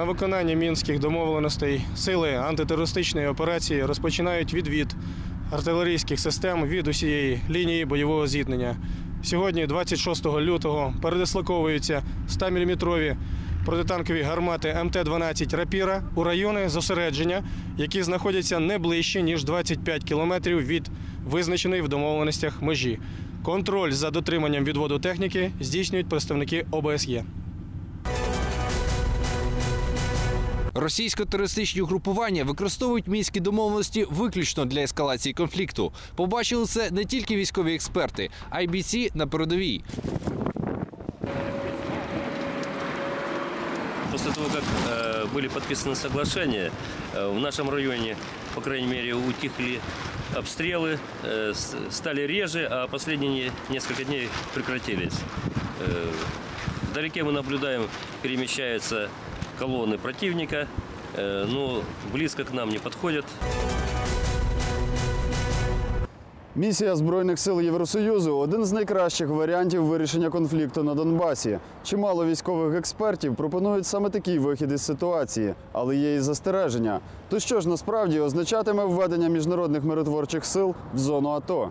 На виконання мінських домовленостей сили антитерористичної операції розпочинають відвід артилерійських систем від усієї лінії бойового зіткнення. Сьогодні, 26 лютого, передислоковуються 100-мм протитанкові гармати МТ-12 Рапіра у райони зосередження, які знаходяться не ближче ніж 25 кілометрів від визначеної в домовленостях межі. Контроль за дотриманням відводу техніки здійснюють представники ОБСЄ. Російсько-терористичні угрупування використовують мінські домовленості виключно для ескалації конфлікту. Побачили це не тільки військові експерти, а й бійці на передовій. После того, как э, были подписаны соглашения, э, в нашем районе, по крайней мере, утихли обстрелы, э, с- стали реже, а последние несколько дней прекратились. Э, вдалеке мы наблюдаем, перемещаются колонны противника, э, но близко к нам не подходят. Місія Збройних сил Євросоюзу один з найкращих варіантів вирішення конфлікту на Донбасі. Чимало військових експертів пропонують саме такий вихід із ситуації, але є і застереження. То що ж насправді означатиме введення міжнародних миротворчих сил в зону АТО?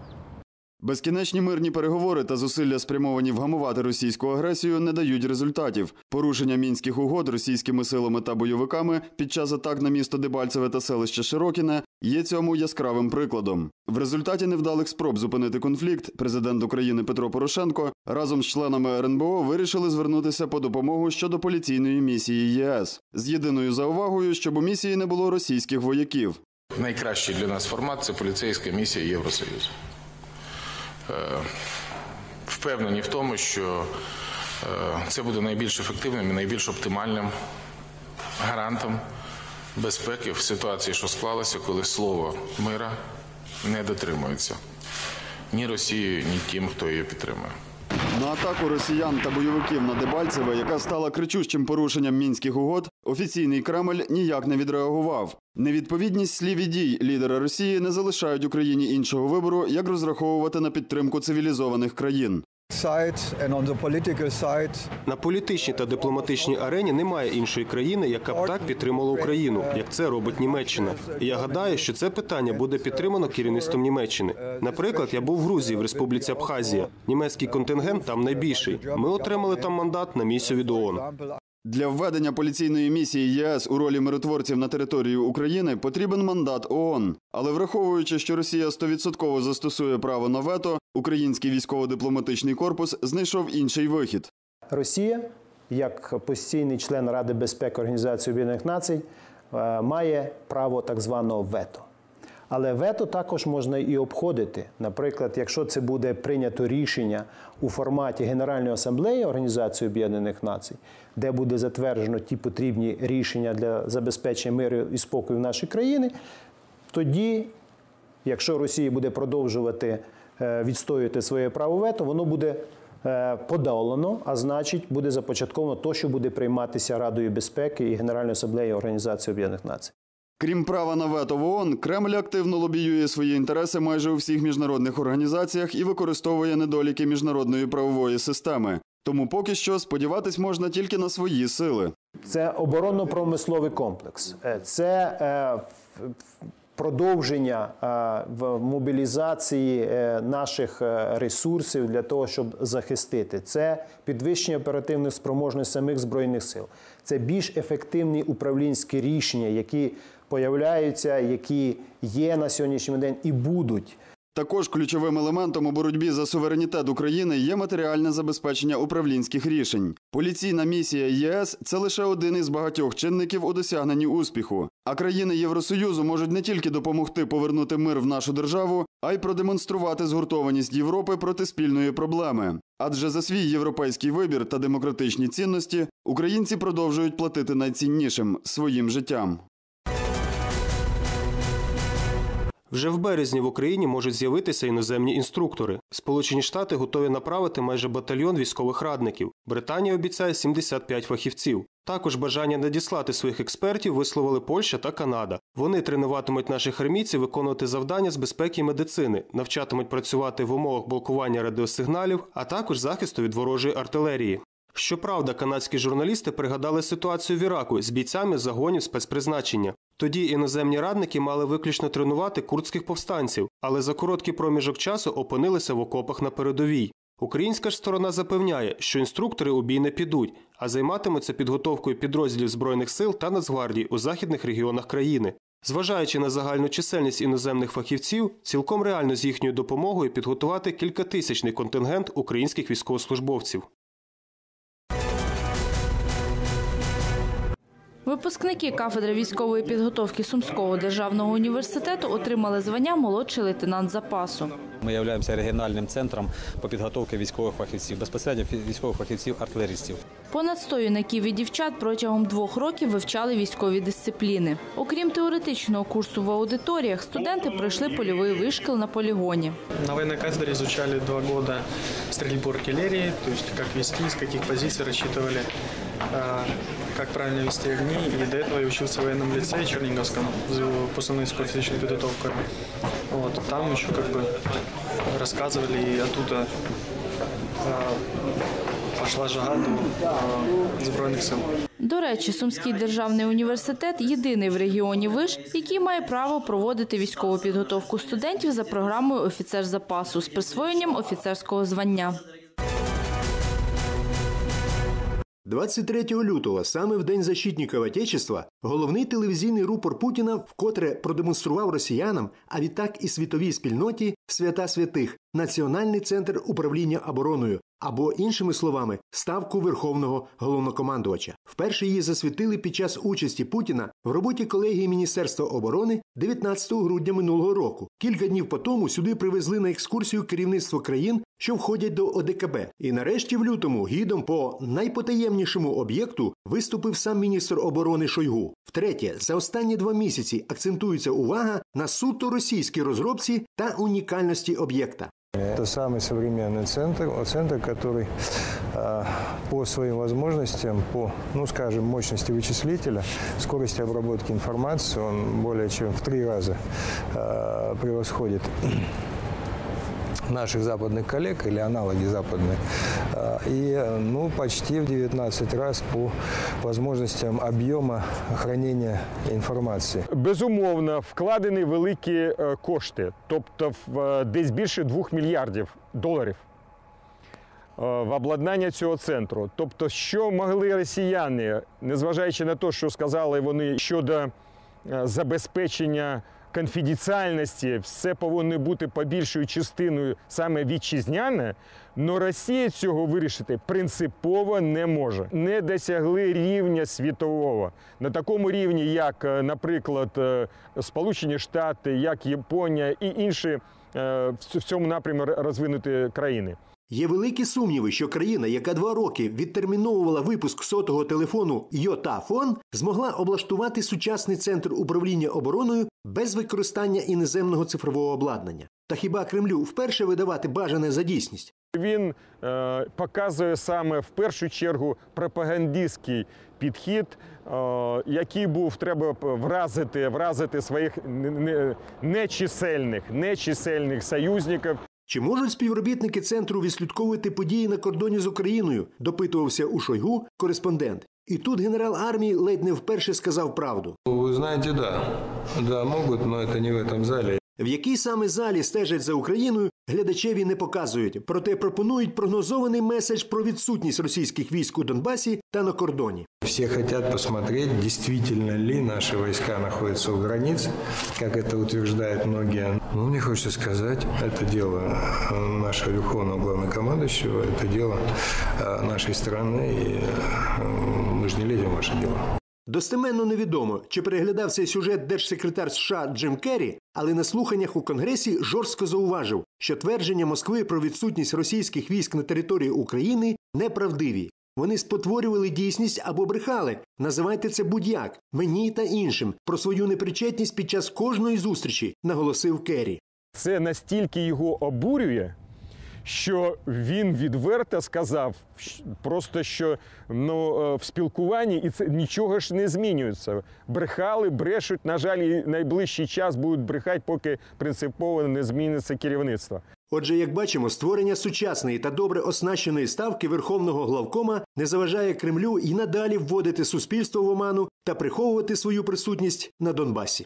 Безкінечні мирні переговори та зусилля спрямовані вгамувати російську агресію не дають результатів. Порушення мінських угод російськими силами та бойовиками під час атак на місто Дебальцеве та селище Широкіне є цьому яскравим прикладом. В результаті невдалих спроб зупинити конфлікт президент України Петро Порошенко разом з членами РНБО вирішили звернутися по допомогу щодо поліційної місії ЄС з єдиною заувагою, щоб у місії не було російських вояків. Найкращий для нас формат це поліцейська місія Євросоюзу. Е, Впевнені в тому, що е, це буде найбільш ефективним і найбільш оптимальним гарантом безпеки в ситуації, що склалася, коли слово мира не дотримується ні Росією, ні тим, хто її підтримує. На атаку росіян та бойовиків на Дебальцеве, яка стала кричущим порушенням мінських угод, офіційний Кремль ніяк не відреагував. Невідповідність слів і дій лідера Росії не залишають Україні іншого вибору, як розраховувати на підтримку цивілізованих країн. На політичній та дипломатичній арені немає іншої країни, яка б так підтримала Україну, як це робить Німеччина. І я гадаю, що це питання буде підтримано керівництвом Німеччини. Наприклад, я був в Грузії в Республіці Абхазія. Німецький контингент там найбільший. Ми отримали там мандат на місію від ООН. Для введення поліційної місії ЄС у ролі миротворців на територію України потрібен мандат ООН. Але враховуючи, що Росія 100% застосує право на вето, український військово-дипломатичний корпус знайшов інший вихід. Росія, як постійний член Ради безпеки Організації Об'єднаних Націй, е, має право так званого вето. Але вето також можна і обходити. Наприклад, якщо це буде прийнято рішення у форматі Генеральної асамблеї Організації Об'єднаних Націй, де буде затверджено ті потрібні рішення для забезпечення миру і спокою в нашій країні, тоді якщо Росія буде продовжувати е, відстоювати своє право вето, воно буде е, подолано, а значить буде започатковано то, що буде прийматися Радою безпеки і Генеральною асамблеєю Організації Об'єднаних Націй. Крім права на вето в ООН, Кремль активно лобіює свої інтереси майже у всіх міжнародних організаціях і використовує недоліки міжнародної правової системи. Тому поки що сподіватись можна тільки на свої сили. Це оборонно-промисловий комплекс. Е, Це е, продовження е, в мобілізації наших ресурсів для того, щоб захистити. Це підвищення оперативних спроможностей самих збройних сил. Це більш ефективні управлінські рішення, які появляються, які є на сьогоднішній день і будуть. Також ключовим елементом у боротьбі за суверенітет України є матеріальне забезпечення управлінських рішень. Поліційна місія ЄС це лише один із багатьох чинників у досягненні успіху. А країни Євросоюзу можуть не тільки допомогти повернути мир в нашу державу, а й продемонструвати згуртованість Європи проти спільної проблеми. Адже за свій європейський вибір та демократичні цінності українці продовжують платити найціннішим своїм життям. Вже в березні в Україні можуть з'явитися іноземні інструктори. Сполучені Штати готові направити майже батальйон військових радників. Британія обіцяє 75 фахівців. Також бажання надіслати своїх експертів висловили Польща та Канада. Вони тренуватимуть наших армійців виконувати завдання з безпеки і медицини, навчатимуть працювати в умовах блокування радіосигналів, а також захисту від ворожої артилерії. Щоправда, канадські журналісти пригадали ситуацію в Іраку з бійцями загонів спецпризначення. Тоді іноземні радники мали виключно тренувати курдських повстанців, але за короткий проміжок часу опинилися в окопах на передовій. Українська ж сторона запевняє, що інструктори у бій не підуть, а займатимуться підготовкою підрозділів збройних сил та Нацгвардії у західних регіонах країни. Зважаючи на загальну чисельність іноземних фахівців, цілком реально з їхньою допомогою підготувати кількатисячний контингент українських військовослужбовців. Випускники кафедри військової підготовки Сумського державного університету отримали звання молодший лейтенант запасу. Ми являємося регіональним центром по підготовці військових фахівців, безпосередньо фі- військових фахівців артилеристів. Понад 100 юнаків і дівчат протягом двох років вивчали військові дисципліни. Окрім теоретичного курсу в аудиторіях, студенти пройшли польовий вишкіл на полігоні. На военной кафедре изучали два года стрельбу артиллерии, то есть как вести, с каких позиций рассчитывали, а, как правильно вести огни. И до этого я учился в военном лицее Черниговском, в- посылной специфичной подготовкой. Вот, там еще как бы рассказывали, и оттуда а, пошла жага до а, Збройних сил. До речі, Сумський державний університет єдиний в регіоні виш, який має право проводити військову підготовку студентів за програмою офіцер запасу з присвоєнням офіцерського звання. 23 лютого, саме в День защитників Отечества, головний телевізійний рупор Путіна вкотре продемонстрував росіянам, а відтак і світовій спільноті свята святих Національний центр управління обороною або іншими словами ставку верховного головнокомандувача. Вперше її засвітили під час участі Путіна в роботі колегії Міністерства оборони 19 грудня минулого року. Кілька днів по тому сюди привезли на екскурсію керівництво країн, що входять до ОДКБ. І нарешті в лютому гідом по найпотаємнішому об'єкту виступив сам міністр оборони Шойгу. Втретє, за останні два місяці акцентується увага на суто російській розробці та унікальності об'єкта. Это самый современный центр, центр, который э, по своим возможностям, по, ну скажем, мощности вычислителя, скорости обработки информации, он более чем в три раза э, превосходит наших западных коллег или аналоги западные. Э, И э, ну, почти в 19 раз по возможностям объема хранения информации. Безумовно, вкладені великі е, кошти, тобто в, е, десь більше 2 мільярдів доларів е, в обладнання цього центру. Тобто, що могли росіяни, незважаючи на те, що сказали вони щодо е, забезпечення конфіденціальності, все повинно бути побільшою частиною саме вітчизняне, але Росія цього вирішити принципово не може. Не досягли рівня світового на такому рівні, як, е, наприклад, е, Сполучені Штати, як Японія і інші е, в цьому напрямі розвинуті країни. Є великі сумніви, що країна, яка два роки відтерміновувала випуск сотого телефону Йотафон, змогла облаштувати сучасний центр управління обороною без використання іноземного цифрового обладнання. Та хіба Кремлю вперше видавати бажане за дійсність? Він е, показує саме в першу чергу пропагандистський підхід, е, який був треба вразити, вразити своїх не- не- нечисельних, нечисельних союзників. Чи можуть співробітники центру відслідковувати події на кордоні з Україною? допитувався у Шойгу кореспондент. І тут генерал армії ледь не вперше сказав правду. Вы знаете, да. Да, могут, но это не в этом зале. В якій саме залі стежать за Україною, глядачеві не показують, проте пропонують прогнозований меседж про відсутність російських військ у Донбасі та на кордоні. Все хотят посмотреть, действительно ли наши войска находятся у границ, как это утверждают многие. Ну, мне хочется сказать, это дело э, нашего верховного главнокомандующего, это дело э, нашей страны, и э, мы же не лезем в ваше дело. Достеменно невідомо, чи переглядав цей сюжет держсекретар США Джим Керрі, але на слуханнях у Конгресі жорстко зауважив, що твердження Москви про відсутність російських військ на території України неправдиві. Вони спотворювали дійсність або брехали. Називайте це будь-як, мені та іншим, про свою непричетність під час кожної зустрічі, наголосив Керрі. Це настільки його обурює, що він відверто сказав, просто що ну, е, в спілкуванні і це нічого ж не змінюється. Брехали, брешуть. На жаль, і найближчий час будуть брехати, поки принципово не зміниться керівництво. Отже, як бачимо, створення сучасної та добре оснащеної ставки Верховного главкома не заважає Кремлю і надалі вводити суспільство в оману та приховувати свою присутність на Донбасі.